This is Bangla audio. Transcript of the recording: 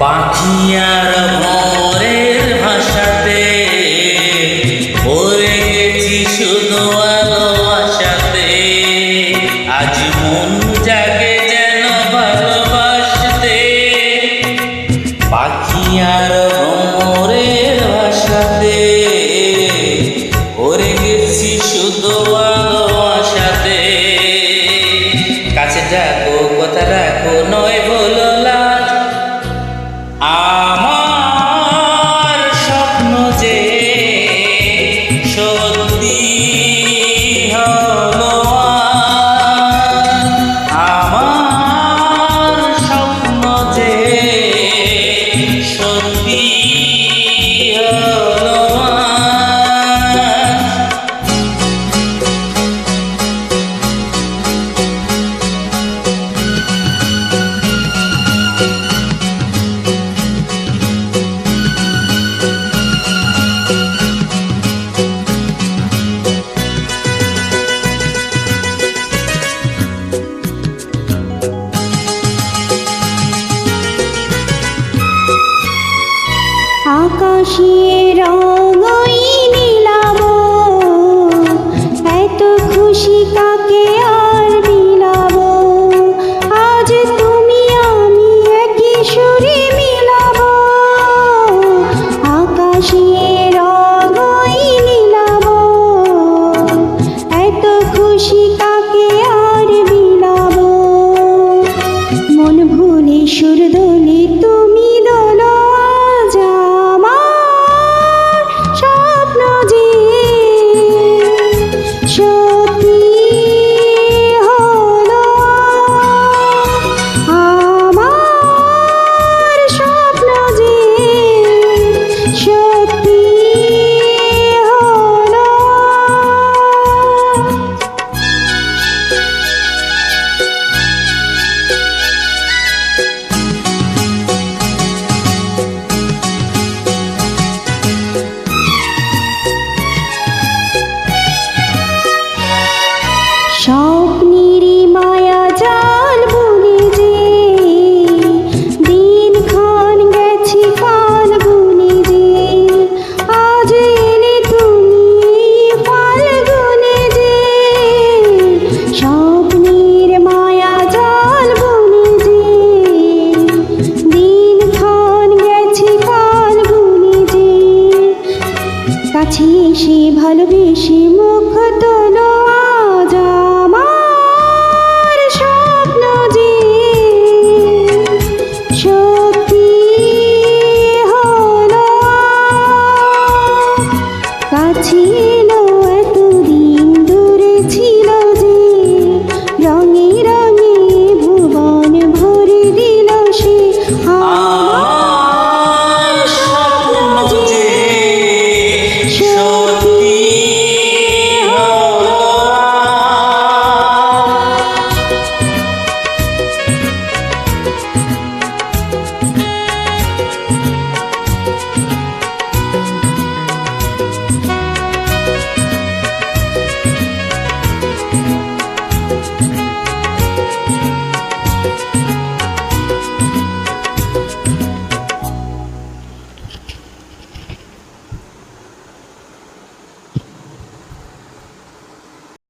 बाखिया रवोरे পাখিয়ার ভ্রমরের আশাতে। ওরে গেছি শুধু আশাতে কাছে ডাকো কথা রাখো নয় বলো love. আকাশে মুখ তোলো আজ আমার স্বপ্ন যে সত্যি হলো কাছে